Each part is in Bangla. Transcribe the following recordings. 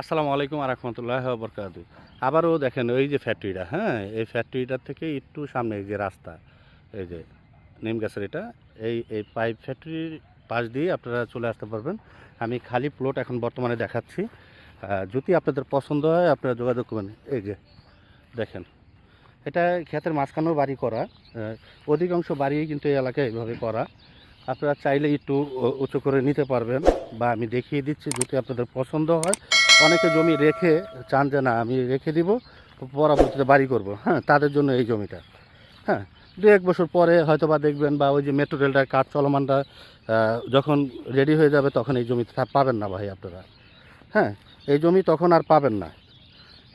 আসসালামু আলাইকুম রহমতুল্লাহ বরকাত আবারও দেখেন ওই যে ফ্যাক্টরিটা হ্যাঁ? এই ফ্যাক্টরিটার থেকে একটু সামনে যে রাস্তা, এই যে নিম গাছের এটা, এই এই পাইপ ফ্যাক্টরির পাশ দিয়ে আপনারা চলে আসতে পারবেন। আমি খালি প্লট এখন বর্তমানে দেখাচ্ছি। যদি আপনাদের পছন্দ হয়, আপনারা যোগাযোগ করবেন। এই যে দেখেন, এটা ক্ষেতের মাঝখানেও বাড়ি করা। অধিকাংশ বাড়ি কিন্তু এই এলাকায় এইভাবে করা। আপনারা চাইলে একটু উঁচু করে নিতে পারবেন বা আমি দেখিয়ে দিচ্ছি যদি আপনাদের পছন্দ হয়। অনেকে জমি রেখে চান যে না আমি রেখে দিব পরবর্তীতে বাড়ি করব। হ্যাঁ তাদের জন্য এই জমিটা। হ্যাঁ দু এক বছর পরে হয়তো বা দেখবেন বা ওই যে মেট্রো রেলটার কাজ চলমানটা যখন রেডি হয়ে যাবে তখন এই জমি পাবেন না ভাই আপনারা। হ্যাঁ এই জমি তখন আর পাবেন না।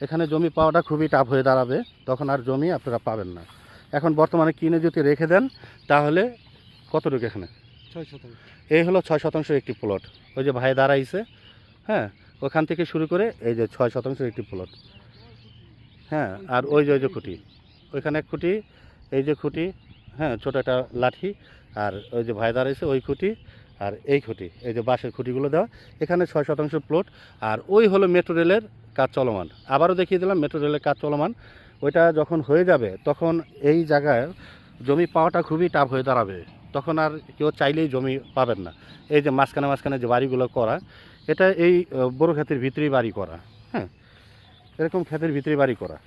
এখানে জমি পাওয়াটা খুবই টাফ হয়ে দাঁড়াবে তখন আর জমি আপনারা পাবেন না। এখন বর্তমানে কিনে যদি রেখে দেন তাহলে কতটুকু এখানে? ছয় শতাংশ। এই হলো ছয় শতাংশ একটি প্লট ওই যে ভাই দাঁড়াইছে হ্যাঁ ওখান থেকে শুরু করে এই যে ছয় শতাংশ একটি প্লট হ্যাঁ আর ওই যে ওই যে খুঁটি। ওইখানে এক খুঁটি, এই যে খুঁটি হ্যাঁ ছোটো একটা লাঠি, আর ওই যে ভাই দাঁড়াইছে ওই খুঁটি, আর এই খুঁটি, এই যে বাঁশের খুঁটিগুলো দেওয়া। এখানে ছয় শতাংশ প্লট আর ওই হলো মেট্রো রেলের কাজ চলমান। আবারও দেখিয়ে দিলাম মেট্রো রেলের কাজ চলমান। ওইটা যখন হয়ে যাবে, তখন এই জায়গায় জমি পাওয়াটা খুবই টাফ হয়ে দাঁড়াবে। তখন আর কেউ চাইলেই জমি পাবেন না। এই যে মাঝখানে মাঝখানে যে বাড়িগুলো করা এটা এই বড় ক্ষেতের ভিতরেই বাড়ি করা হ্যাঁ? এরকম ক্ষেতের ভিতরে বাড়ি করা।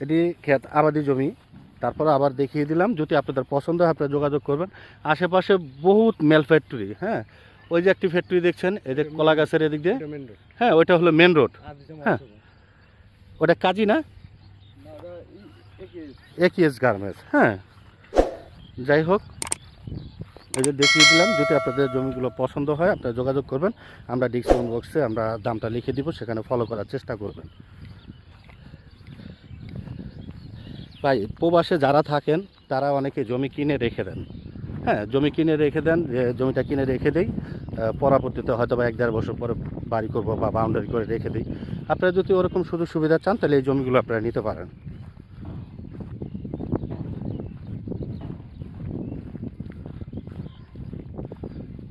এটি ক্ষেত আবাদি জমি। তারপর আবার দেখিয়ে দিলাম যদি আপনাদের পছন্দ হয় আপনারা যোগাযোগ করবেন। আশেপাশে বহুত মেল ফ্যাক্টরি হ্যাঁ? ওই যে একটি ফ্যাক্টরি দেখছেন এই যে কলা গাছের এদিক দিয়ে? হ্যাঁ ওইটা হলো মেন রোড হ্যাঁ। ওটা কাজী না? একিএস গার্মেন্টস হ্যাঁ? যাই হোক এই যে দেখিয়ে দিলাম, যদি আপনাদের জমিগুলো পছন্দ হয়, আপনারা যোগাযোগ করবেন। আমরা ডিসকাউন্ট বক্সে আমরা দামটা লিখে দিব, সেখানে ফলো করার চেষ্টা করবেন। ভাই, প্রবাসে যারা থাকেন, তারা অনেকে জমি কিনে রেখে দেন। হ্যাঁ জমি কিনে রেখে দেন, যে জমিটা কিনে রেখে দেই পরবর্তীতে হয়তো বা এক দেড় বছর পরে বাড়ি করব বা বাউন্ডারি করে রেখে দিই। আপনারা যদি ওরকম সুযোগ সুবিধা চান, তাহলে এই জমিগুলো আপনারা নিতে পারেন।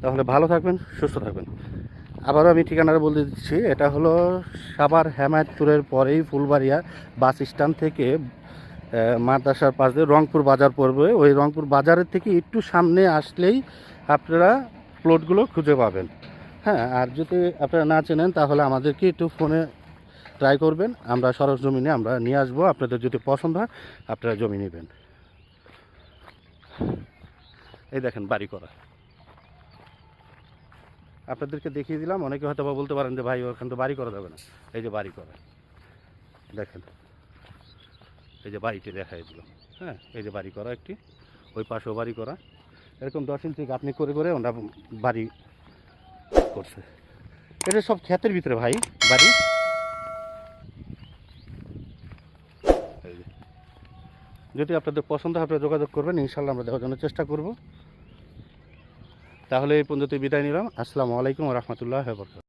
তাহলে ভালো থাকবেন, সুস্থ থাকবেন। আবারও আমি ঠিকানাটা বলে দিচ্ছি, এটা হলো সাবার হেমায়তপুরের পরেই ফুলবাড়িয়া বাস স্ট্যান্ড থেকে মাদ্রাসার পাশ দিয়ে রংপুর বাজার পড়বে। ওই রংপুর বাজারের থেকে একটু সামনে আসলেই আপনারা প্লটগুলো খুঁজে পাবেন। হ্যাঁ আর যদি আপনারা না চেনেন, তাহলে আমাদেরকে একটু ফোনে ট্রাই করবেন। আমরা সরজমিনে আমরা নিয়ে আসব, আপনাদের যদি পছন্দ হয়, আপনারা জমি নেবেন। এই দেখেন বাড়ি করা। আপনাদেরকে দেখিয়ে দিলাম, অনেকে হয়তো বলতে পারেন যে, ভাই, ওখান তো বাড়ি করা যাবে না। এই যে বাড়ি করা। দেখেন, এই যে বাড়িটি দেখাই দিল। হ্যাঁ এই যে বাড়ি করা একটি, ওই পাশেও বাড়ি করা। এরকম দশ ইঞ্চি আপনি করে করে ওরা বাড়ি করছে। এটা সব ক্ষেতের ভিতরে ভাই, বাড়ি। যদি আপনাদের পছন্দ হয়, আপনারা যোগাযোগ করবেন, ইনশাল্লাহ আমরা দেওয়ার জন্য চেষ্টা করব। তাহলে এই পর্যন্ত বিদায় নিলাম। আসসালামু আলাইকুম রহমতুল্লাহ বরকাত